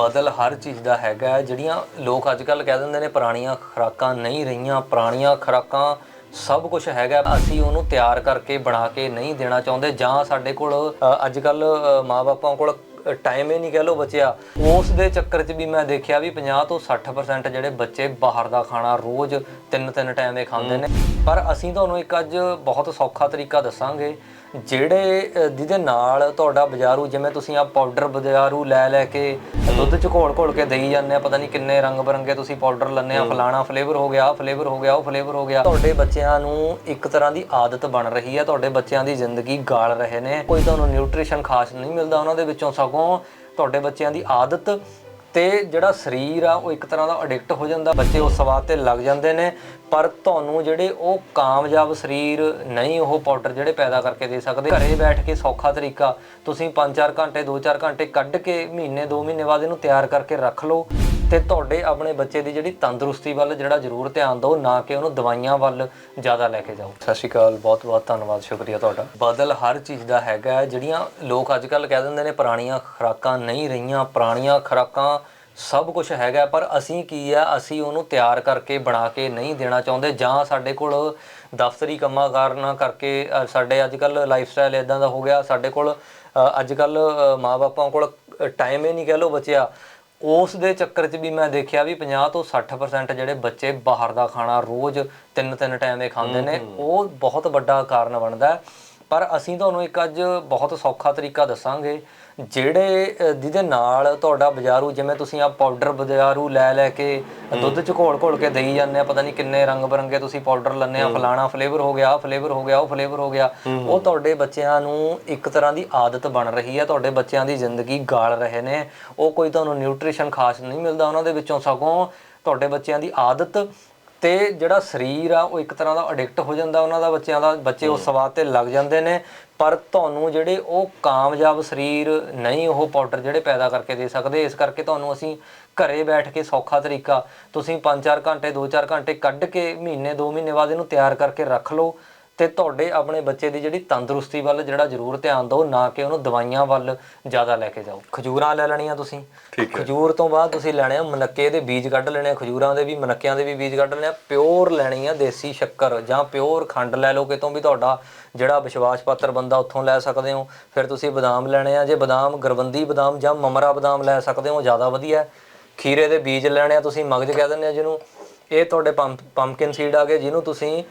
ਬਦਲ ਹਰ ਚੀਜ਼ ਦਾ ਹੈਗਾ। ਜਿਹੜੀਆਂ ਲੋਕ ਅੱਜ ਕੱਲ ਕਹਿ ਦਿੰਦੇ ਨੇ ਪੁਰਾਣੀਆਂ ਖੁਰਾਕਾਂ ਨਹੀਂ ਰਹੀਆਂ ਪੁਰਾਣੀਆਂ ਖੁਰਾਕਾਂ ਸਭ ਕੁਝ ਹੈਗਾ ਅਸੀਂ ਉਹਨੂੰ ਤਿਆਰ ਕਰਕੇ ਬਣਾ ਕੇ ਨਹੀਂ ਦੇਣਾ ਚਾਹੁੰਦੇ ਜਾਂ ਸਾਡੇ ਕੋਲ ਅੱਜ ਕੱਲ ਮਾਪਿਆਂ ਕੋਲ ਟਾਈਮ ਹੀ ਨਹੀਂ ਕਹਿ ਲੋ ਬਚਿਆ। ਉਸ ਦੇ ਚੱਕਰ 'ਚ ਵੀ ਮੈਂ ਦੇਖਿਆ ਵੀ 50 ਤੋਂ 60% ਜਿਹੜੇ ਬੱਚੇ ਬਾਹਰ ਦਾ ਖਾਣਾ ਰੋਜ਼ ਤਿੰਨ ਤਿੰਨ ਟਾਈਮ ਦੇ ਖਾਂਦੇ ਨੇ। ਪਰ ਅਸੀਂ ਤੁਹਾਨੂੰ ਇੱਕ ਅੱਜ ਬਹੁਤ ਸੌਖਾ ਤਰੀਕਾ ਦੱਸਾਂਗੇ। ਜਿਹੜੇ ਜਿਹਦੇ ਨਾਲ ਤੁਹਾਡਾ ਬਾਜ਼ਾਰੂ ਜਿਵੇਂ ਤੁਸੀਂ ਆ ਪਾਊਡਰ ਬਾਜ਼ਾਰੂ ਲੈ ਲੈ ਕੇ ਦੁੱਧ ਚ ਘੋਲ ਘੋਲ ਕੇ ਦੇਈ ਜਾਂਦੇ ਆ ਪਤਾ ਨਹੀਂ ਕਿੰਨੇ ਰੰਗ ਬਰੰਗੇ ਤੁਸੀਂ ਪਾਊਡਰ ਲੰਨੇ ਆ ਫਲਾਣਾ ਫਲੇਵਰ ਹੋ ਗਿਆ ਫਲੇਵਰ ਹੋ ਗਿਆ ਉਹ ਫਲੇਵਰ ਹੋ ਗਿਆ। ਤੁਹਾਡੇ ਬੱਚਿਆਂ ਨੂੰ ਇੱਕ ਤਰ੍ਹਾਂ ਦੀ ਆਦਤ ਬਣ ਰਹੀ ਹੈ ਤੁਹਾਡੇ ਬੱਚਿਆਂ ਦੀ ਜ਼ਿੰਦਗੀ ਗਾਲ ਰਹੇ ਨੇ। ਕੋਈ ਤੁਹਾਨੂੰ ਨਿਊਟ੍ਰੀਸ਼ਨ ਖਾਸ ਨਹੀਂ ਮਿਲਦਾ ਉਹਨਾਂ ਦੇ ਵਿੱਚੋਂ ਸਗੋਂ ਤੁਹਾਡੇ ਬੱਚਿਆਂ ਦੀ ਆਦਤ ਤੇ ਜਿਹੜਾ ਸਰੀਰ ਆ, ਉਹ ਇੱਕ ਤਰ੍ਹਾਂ ਦਾ ਐਡਿਕਟ ਹੋ ਜਾਂਦਾ। ਬੱਚੇ ਉਸ ਸਵਾਦ ਤੇ ਲੱਗ ਜਾਂਦੇ ਨੇ, ਪਰ ਤੁਹਾਨੂੰ ਜਿਹੜੇ ਉਹ ਕਾਮਯਾਬ ਸਰੀਰ ਨਹੀਂ ਉਹ ਪਾਊਡਰ ਜਿਹੜੇ ਪੈਦਾ ਕਰਕੇ ਦੇ ਸਕਦੇ। ਘਰੇ ਬੈਠ ਕੇ ਸੌਖਾ ਤਰੀਕਾ, ਤੁਸੀਂ 5-4 ਘੰਟੇ 2-4 ਘੰਟੇ ਕੱਢ ਕੇ ਮਹੀਨੇ 2 ਮਹੀਨੇ ਬਾਅਦ ਇਹਨੂੰ ਤਿਆਰ ਕਰਕੇ ਰੱਖ ਲਓ। ਤੇ ਤੁਹਾਡੇ ਆਪਣੇ ਬੱਚੇ ਦੀ ਜਿਹੜੀ ਤੰਦਰੁਸਤੀ ਵੱਲ ਜਿਹੜਾ ਜ਼ਰੂਰ ਧਿਆਨ ਦਿਓ ਨਾ ਕਿ ਉਹਨੂੰ ਦਵਾਈਆਂ ਵੱਲ ਜ਼ਿਆਦਾ ਲੈ ਕੇ ਜਾਓ ਸਤਿ ਸ਼੍ਰੀ ਅਕਾਲ ਬਹੁਤ ਬਹੁਤ ਧੰਨਵਾਦ ਸ਼ੁਕਰੀਆ ਤੁਹਾਡਾ ਬਦਲ ਹਰ ਚੀਜ਼ ਦਾ ਹੈਗਾ। ਜਿਹੜੀਆਂ ਲੋਕ ਅੱਜ ਕੱਲ ਕਹਿ ਦਿੰਦੇ ਨੇ ਪੁਰਾਣੀਆਂ ਖੁਰਾਕਾਂ ਨਹੀਂ ਰਹੀਆਂ ਪੁਰਾਣੀਆਂ ਖੁਰਾਕਾਂ ਸਭ ਕੁਝ ਹੈਗਾ ਪਰ ਅਸੀਂ ਕੀ ਆ ਅਸੀਂ ਉਹਨੂੰ ਤਿਆਰ ਕਰਕੇ ਬਣਾ ਕੇ ਨਹੀਂ ਦੇਣਾ ਚਾਹੁੰਦੇ ਜਾਂ ਸਾਡੇ ਕੋਲ ਦਫ਼ਤਰੀ ਕੰਮਾਂ ਕਾਰਨਾਂ ਕਰਕੇ ਸਾਡੇ ਅੱਜ ਕੱਲ ਲਾਈਫ ਸਟਾਈਲ ਇਦਾਂ ਦਾ ਹੋ ਗਿਆ ਸਾਡੇ ਕੋਲ ਅੱਜ ਕੱਲ ਮਾਪਿਆਂ ਕੋਲ ਟਾਈਮ ਹੀ ਨਹੀਂ ਕਹਿ ਲੋ ਬਚਿਆ ਉਸ ਦੇ ਚੱਕਰ 'ਚ ਵੀ ਮੈਂ ਦੇਖਿਆ ਵੀ 50 ਤੋਂ 60% ਜਿਹੜੇ ਬੱਚੇ ਬਾਹਰ ਦਾ ਖਾਣਾ ਰੋਜ਼ ਤਿੰਨ ਤਿੰਨ ਟਾਈਮ ਦੇ ਖਾਂਦੇ ਨੇ ਉਹ ਬਹੁਤ ਵੱਡਾ ਕਾਰਨ ਬਣਦਾ ਪਰ ਅਸੀਂ ਤੁਹਾਨੂੰ ਇੱਕ ਅੱਜ ਬਹੁਤ ਸੌਖਾ ਤਰੀਕਾ ਦੱਸਾਂਗੇ। ਜਿਹੜੇ ਜਿਹਦੇ ਨਾਲ ਤੁਹਾਡਾ ਬਾਜ਼ਾਰੂ ਜਿਵੇਂ ਤੁਸੀਂ ਆ ਪਾਊਡਰ ਬਾਜ਼ਾਰੂ ਲੈ ਲੈ ਕੇ ਦੁੱਧ ਚ ਘੋਲ ਘੋਲ ਕੇ ਦੇਈ ਜਾਂਦੇ ਆ ਪਤਾ ਨਹੀਂ ਕਿੰਨੇ ਰੰਗ ਬਰੰਗੇ ਤੁਸੀਂ ਪਾਊਡਰ ਲੰਨੇ ਆ ਫਲਾਣਾ ਫਲੇਵਰ ਹੋ ਗਿਆ ਫਲੇਵਰ ਹੋ ਗਿਆ ਉਹ ਫਲੇਵਰ ਹੋ ਗਿਆ। ਉਹ ਤੁਹਾਡੇ ਬੱਚਿਆਂ ਨੂੰ ਇੱਕ ਤਰ੍ਹਾਂ ਦੀ ਆਦਤ ਬਣ ਰਹੀ ਹੈ ਤੁਹਾਡੇ ਬੱਚਿਆਂ ਦੀ ਜ਼ਿੰਦਗੀ ਗਾਲ ਰਹੇ ਨੇ। ਉਹ ਕੋਈ ਤੁਹਾਨੂੰ ਨਿਊਟ੍ਰੀਸ਼ਨ ਖਾਸ ਨਹੀਂ ਮਿਲਦਾ ਉਹਨਾਂ ਦੇ ਵਿੱਚੋਂ। ਸਗੋਂ ਤੁਹਾਡੇ ਬੱਚਿਆਂ ਦੀ ਆਦਤ ਤੇ ਜਿਹੜਾ ਸਰੀਰ ਆ ਉਹ ਇੱਕ ਤਰ੍ਹਾਂ ਦਾ ਐਡਿਕਟ ਹੋ ਜਾਂਦਾ ਉਹਨਾਂ ਦਾ ਬੱਚਿਆਂ ਦਾ ਬੱਚੇ ਉਸ ਸਵਾਦ ਤੇ ਲੱਗ ਜਾਂਦੇ ਨੇ। ਪਰ ਤੁਹਾਨੂੰ ਜਿਹੜੇ ਉਹ ਕਾਮਯਾਬ ਸਰੀਰ ਨਹੀਂ ਉਹ ਪਾਊਡਰ ਜਿਹੜੇ ਪੈਦਾ ਕਰਕੇ ਦੇ ਸਕਦੇ ਇਸ ਕਰਕੇ ਤੁਹਾਨੂੰ ਅਸੀਂ ਘਰੇ ਬੈਠ ਕੇ ਸੌਖਾ ਤਰੀਕਾ ਤੁਸੀਂ 5-4 ਘੰਟੇ 2-4 ਘੰਟੇ ਕੱਢ ਕੇ ਮਹੀਨੇ 2 ਮਹੀਨੇ ਬਾਅਦ ਇਹਨੂੰ ਤਿਆਰ ਕਰਕੇ ਰੱਖ ਲਓ। ਤੇ ਤੁਹਾਡੇ ਆਪਣੇ ਬੱਚੇ ਦੀ ਜਿਹੜੀ ਤੰਦਰੁਸਤੀ ਵੱਲ ਜਿਹੜਾ ਜ਼ਰੂਰ ਧਿਆਨ ਦਿਓ ਨਾ ਕਿ ਉਹਨੂੰ ਦਵਾਈਆਂ ਵੱਲ ਜ਼ਿਆਦਾ ਲੈ ਕੇ ਜਾਓ। ਖਜੂਰਾਂ ਲੈ ਲੈਣੀਆਂ ਤੁਸੀਂ। ਖਜੂਰ ਤੋਂ ਬਾਅਦ ਤੁਸੀਂ ਲੈਣੇ ਆ ਮਨੱਕੇ ਦੇ ਬੀਜ ਕੱਢ ਲੈਣੇ ਆ ਖਜੂਰਾਂ ਦੇ ਵੀ ਮਨੱਕਿਆਂ ਦੇ ਵੀ ਬੀਜ ਕੱਢ ਲੈਣੇ ਆ ਪਿਓਰ ਲੈਣੀ ਆ ਦੇਸੀ ਸ਼ੱਕਰ ਜਾਂ ਪਿਓਰ ਖੰਡ ਲੈ ਲਓ ਕਿਤੋਂ ਵੀ ਤੁਹਾਡਾ ਜਿਹੜਾ ਵਿਸ਼ਵਾਸ ਪਾਤਰ ਬੰਦਾ ਉੱਥੋਂ ਲੈ ਸਕਦੇ ਹੋ। ਫਿਰ ਤੁਸੀਂ ਬਦਾਮ ਲੈਣੇ ਆ ਜੇ ਬਦਾਮ ਗਰਵੰਦੀ ਬਦਾਮ ਜਾਂ ਮਮਰਾ ਬਦਾਮ ਲੈ ਸਕਦੇ ਹੋ ਜ਼ਿਆਦਾ ਵਧੀਆ। ਖੀਰੇ ਦੇ ਬੀਜ ਲੈਣੇ ਆ ਤੁਸੀਂ ਮਗਜ ਕਹਿ ਦਿੰਦੇ ਆ ਜਿਹਨੂੰ। ਇਹ ਤੁਹਾਡੇ ਪੰਪਕਿਨ ਸੀਡ ਆ ਗਏ ਜਿਹਨੂੰ ਤੁਸੀਂ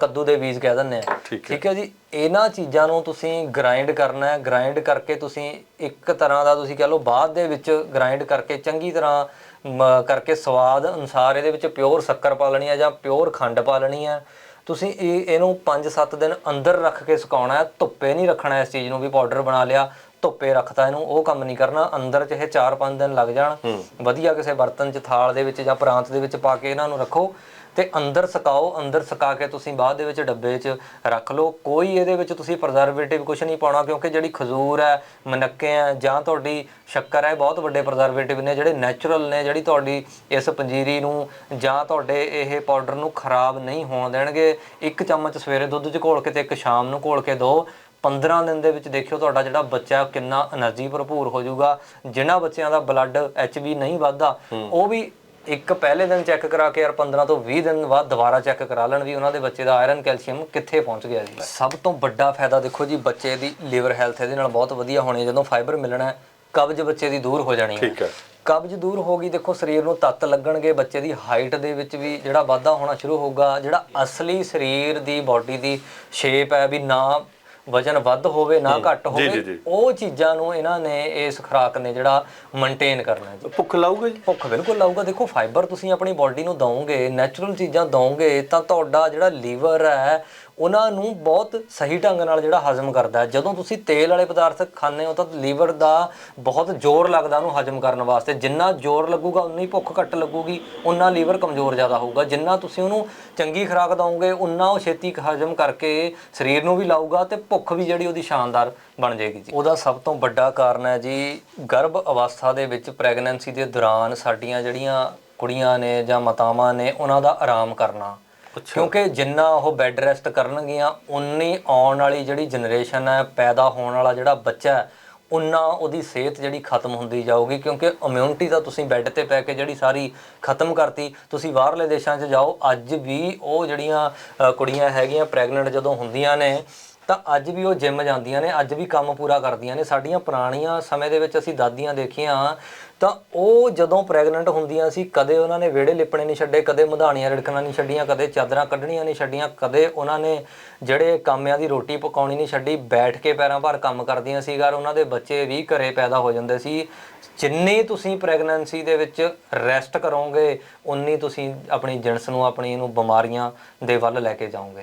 ਕੱਦੂ ਦੇ ਬੀਜ ਕਹਿ ਦਿੰਦੇ ਆ। ਠੀਕ ਹੈ। ਜੀ? ਇਹਨਾਂ ਚੀਜ਼ਾਂ ਨੂੰ ਤੁਸੀਂ ਗ੍ਰਾਈਂਡ ਕਰਨਾ ਹੈ। ਗ੍ਰਾਈਂਡ ਕਰਕੇ ਤੁਸੀਂ ਇੱਕ ਤਰ੍ਹਾਂ ਦਾ ਤੁਸੀਂ ਕਹ ਲਓ ਬਾਅਦ ਦੇ ਵਿੱਚ ਗ੍ਰਾਈਂਡ ਕਰਕੇ ਚੰਗੀ ਤਰ੍ਹਾਂ ਕਰਕੇ ਸਵਾਦ ਅਨੁਸਾਰ ਇਹਦੇ ਵਿੱਚ ਪਿਓਰ ਸ਼ੱਕਰ ਪਾ ਲੈਣੀ ਹੈ ਜਾਂ ਪਿਓਰ ਖੰਡ ਪਾ ਲੈਣੀ ਹੈ। ਤੁਸੀਂ ਇਹ ਇਹਨੂੰ 5-7 ਦਿਨ ਅੰਦਰ ਰੱਖ ਕੇ ਸੁਕਾਉਣਾ ਹੈ। ਧੁੱਪੇ ਨਹੀਂ ਰੱਖਣਾ ਇਸ ਚੀਜ਼ ਨੂੰ ਵੀ ਪਾਊਡਰ ਬਣਾ ਲਿਆ ਧੁੱਪੇ ਰੱਖਤਾ ਇਹਨੂੰ ਉਹ ਕੰਮ ਨਹੀਂ ਕਰਨਾ। ਅੰਦਰ ਚ ਇਹ 4-5 ਦਿਨ ਲੱਗ ਜਾਣ। ਵਧੀਆ ਕਿਸੇ ਬਰਤਨ ਚ ਥਾਲ ਦੇ ਵਿੱਚ ਜਾਂ ਪ੍ਰਾਂਤ ਦੇ ਵਿੱਚ ਪਾ ਕੇ ਇਹਨਾਂ ਨੂੰ ਰੱਖੋ। ਤੇ ਅੰਦਰ ਸਕਾਓ ਅੰਦਰ ਸਕਾ ਕੇ ਤੁਸੀਂ ਬਾਅਦ ਦੇ ਵਿੱਚ ਡੱਬੇ 'ਚ ਰੱਖ ਲਓ। ਕੋਈ ਇਹਦੇ ਵਿੱਚ ਤੁਸੀਂ ਪ੍ਰਜ਼ਰਵੇਟਿਵ ਕੁਝ ਨਹੀਂ ਪਾਉਣਾ ਕਿਉਂਕਿ ਜਿਹੜੀ ਖਜ਼ੂਰ ਹੈ ਮਨੱਕੇ ਹੈ ਜਾਂ ਤੁਹਾਡੀ ਸ਼ੱਕਰ ਹੈ ਬਹੁਤ ਵੱਡੇ ਪ੍ਰਜ਼ਰਵੇਟਿਵ ਨੇ ਜਿਹੜੇ ਨੈਚੁਰਲ ਨੇ ਜਿਹੜੀ ਤੁਹਾਡੀ ਇਸ ਪੰਜੀਰੀ ਨੂੰ ਜਾਂ ਤੁਹਾਡੇ ਇਹ ਪਾਊਡਰ ਨੂੰ ਖਰਾਬ ਨਹੀਂ ਹੋਣ ਦੇਣਗੇ। ਇੱਕ ਚਮਚ ਸਵੇਰੇ ਦੁੱਧ 'ਚ ਘੋਲ ਕੇ ਤੇ ਇੱਕ ਸ਼ਾਮ ਨੂੰ ਘੋਲ ਕੇ ਦਿਓ। 15 ਦਿਨ ਦੇ ਵਿੱਚ ਦੇਖਿਓ ਤੁਹਾਡਾ ਜਿਹੜਾ ਬੱਚਾ ਕਿੰਨਾ એનર્ਜੀ ਭਰਪੂਰ ਹੋ ਜਾਊਗਾ। ਜਿਨ੍ਹਾਂ ਬੱਚਿਆਂ ਦਾ ਬਲੱਡ ਐਚਬੀ ਨਹੀਂ ਵੱਧਦਾ ਉਹ ਵੀ ਇੱਕ ਪਹਿਲੇ ਦਿਨ ਚੈੱਕ ਕਰਾ ਕੇ ਯਾਰ 15 ਤੋਂ 20 ਦਿਨ ਬਾਅਦ ਦੁਬਾਰਾ ਚੈੱਕ ਕਰਾ ਲੈਣ ਵੀ ਉਹਨਾਂ ਦੇ ਬੱਚੇ ਦਾ ਆਇਰਨ ਕੈਲਸ਼ੀਅਮ ਕਿੱਥੇ ਪਹੁੰਚ ਗਿਆ ਜੀ। ਸਭ ਤੋਂ ਵੱਡਾ ਫਾਇਦਾ ਦੇਖੋ ਜੀ ਬੱਚੇ ਦੀ ਲਿਵਰ ਹੈਲਥ ਇਹਦੇ ਨਾਲ ਬਹੁਤ ਵਧੀਆ ਹੋਣੀ ਹੈ। ਜਦੋਂ ਫਾਈਬਰ ਮਿਲਣਾ ਹੈ ਕਬਜ਼ ਬੱਚੇ ਦੀ ਦੂਰ ਹੋ ਜਾਣੀ ਹੈ। ਠੀਕ ਹੈ। ਕਬਜ਼ ਦੂਰ ਹੋ ਗਈ ਦੇਖੋ ਸਰੀਰ ਨੂੰ ਤੱਤ ਲੱਗਣਗੇ ਬੱਚੇ ਦੀ ਹਾਈਟ ਦੇ ਵਿੱਚ ਵੀ ਜਿਹੜਾ ਵਾਧਾ ਹੋਣਾ ਸ਼ੁਰੂ ਹੋਊਗਾ ਜਿਹੜਾ ਅਸਲੀ ਸਰੀਰ ਦੀ ਬਾਡੀ ਦੀ ਸ਼ੇਪ ਹੈ ਵੀ ਨਾ ਵਜਨ ਵੱਧ ਹੋਵੇ ਨਾ ਘੱਟ ਹੋਵੇ। ਉਹ ਚੀਜ਼ਾਂ ਨੂੰ ਇਹਨਾਂ ਨੇ ਇਸ ਖੁਰਾਕ ਨੇ ਜਿਹੜਾ ਮੇਨਟੇਨ ਕਰਨਾ ਹੈ ਜੀ। ਭੁੱਖ ਲਾਊਗਾ ਜੀ? ਭੁੱਖ ਬਿਲਕੁਲ ਲਾਊਗਾ। ਦੇਖੋ ਫਾਈਬਰ ਤੁਸੀਂ ਆਪਣੀ ਬਾਡੀ ਨੂੰ ਦਵੋਗੇ ਨੈਚੁਰਲ ਚੀਜ਼ਾਂ ਦਵੋਗੇ ਤਾਂ ਤੁਹਾਡਾ ਜਿਹੜਾ ਲੀਵਰ ਹੈ ਉਹਨਾਂ ਨੂੰ ਬਹੁਤ ਸਹੀ ਢੰਗ ਨਾਲ ਜਿਹੜਾ ਹਜਮ ਕਰਦਾ ਜਦੋਂ ਤੁਸੀਂ ਤੇਲ ਵਾਲੇ ਪਦਾਰਥ ਖਾਂਦੇ ਹੋ ਤਾਂ ਲੀਵਰ ਦਾ ਬਹੁਤ ਜ਼ੋਰ ਲੱਗਦਾ ਉਹਨੂੰ ਹਜਮ ਕਰਨ ਵਾਸਤੇ। ਜਿੰਨਾ ਜ਼ੋਰ ਲੱਗੂਗਾ, ਉਨੀ ਭੁੱਖ ਘੱਟ ਲੱਗੂਗੀ, ਉਨਾ ਲੀਵਰ ਕਮਜ਼ੋਰ ਜ਼ਿਆਦਾ ਹੋਊਗਾ। ਜਿੰਨਾ ਤੁਸੀਂ ਉਹਨੂੰ ਚੰਗੀ ਖੁਰਾਕ ਦਵੋਗੇ ਉਨਾ ਉਹ ਛੇਤੀ ਹਜਮ ਕਰਕੇ ਸਰੀਰ ਨੂੰ ਵੀ ਲਾਊਗਾ ਤੇ ਭੁੱਖ ਵੀ ਜਿਹੜੀ ਉਹਦੀ ਸ਼ਾਨਦਾਰ ਬਣ ਜਾਏਗੀ ਜੀ। ਉਹਦਾ ਸਭ ਤੋਂ ਵੱਡਾ ਕਾਰਨ ਹੈ ਜੀ, ਗਰਭ ਅਵਸਥਾ ਦੇ ਵਿੱਚ ਪ੍ਰੈਗਨੈਂਸੀ ਦੇ ਦੌਰਾਨ ਸਾਡੀਆਂ ਜਿਹੜੀਆਂ ਕੁੜੀਆਂ ਨੇ ਜਾਂ ਮਾਤਾਵਾਂ ਨੇ, ਉਹਨਾਂ ਦਾ ਆਰਾਮ ਕਰਨਾ। ਕਿਉਂਕਿ ਜਿੰਨਾ ਉਹ ਬੈੱਡ ਰੈਸਟ ਕਰਨਗੀਆਂ, ਉਨੀ ਆਉਣ ਵਾਲੀ ਜਿਹੜੀ ਜਨਰੇਸ਼ਨ ਹੈ, ਪੈਦਾ ਹੋਣ ਵਾਲਾ ਜਿਹੜਾ ਬੱਚਾ ਹੈ, ਉਨਾ ਉਹਦੀ ਸਿਹਤ ਜਿਹੜੀ ਖਤਮ ਹੁੰਦੀ ਜਾਊਗੀ। ਕਿਉਂਕਿ ਇਮਿਊਨਿਟੀ ਤਾਂ ਤੁਸੀਂ ਬੈੱਡ ਤੇ ਪੈ ਕੇ ਜਿਹੜੀ ਸਾਰੀ ਖਤਮ ਕਰਤੀ, ਤੁਸੀਂ ਬਾਹਰਲੇ ਦੇਸ਼ਾਂ 'ਚ ਜਾਓ, ਅੱਜ ਵੀ ਉਹ ਜਿਹੜੀਆਂ ਕੁੜੀਆਂ ਹੈਗੀਆਂ ਪ੍ਰੈਗਨੈਂਟ ਜਦੋਂ ਹੁੰਦੀਆਂ ਨੇ ਤਾਂ ਅੱਜ ਵੀ ਉਹ ਜਿਮ ਜਾਂਦੀਆਂ ਨੇ, ਅੱਜ ਵੀ ਕੰਮ ਪੂਰਾ ਕਰਦੀਆਂ ਨੇ। ਸਾਡੀਆਂ ਪੁਰਾਣੀਆਂ ਸਮੇਂ ਦੇ ਵਿੱਚ ਅਸੀਂ ਦਾਦੀਆਂ ਦੇਖੀਆਂ। ਤਾਂ ਉਹ ਜਦੋਂ ਪ੍ਰੈਗਨੈਂਟ ਹੁੰਦੀਆਂ ਸੀ, ਕਦੇ ਉਹਨਾਂ ਨੇ ਵਿਹੜੇ ਲਿਪਣੇ ਨਹੀਂ ਛੱਡੇ, ਕਦੇ ਮਧਾਣੀਆਂ ਰੜਕਣਾ ਨਹੀਂ ਛੱਡੀਆਂ, ਕਦੇ ਚਾਦਰਾਂ ਕੱਢਣੀਆਂ ਨਹੀਂ ਛੱਡੀਆਂ, ਕਦੇ ਉਹਨਾਂ ਨੇ ਜਿਹੜੇ ਕਾਮਿਆਂ ਦੀ ਰੋਟੀ ਪਕਾਉਣੀ ਨਹੀਂ ਛੱਡੀ, ਬੈਠ ਕੇ ਪੈਰਾਂ ਭਰ ਕੰਮ ਕਰਦੀਆਂ ਸੀ ਘਰ ਉਹਨਾਂ ਦੇ ਬੱਚੇ ਵੀ ਘਰੇ ਪੈਦਾ ਹੋ ਜਾਂਦੇ ਸੀ। ਜਿੰਨੀ ਤੁਸੀਂ ਪ੍ਰੈਗਨੈਂਸੀ ਦੇ ਵਿੱਚ ਰੈਸਟ ਕਰੋਗੇ, ਉਨੀ ਤੁਸੀਂ ਆਪਣੀ ਜਿਣਸ ਨੂੰ, ਆਪਣੀ ਨੂੰ ਬਿਮਾਰੀਆਂ ਦੇ ਵੱਲ ਲੈ ਕੇ ਜਾਓਗੇ।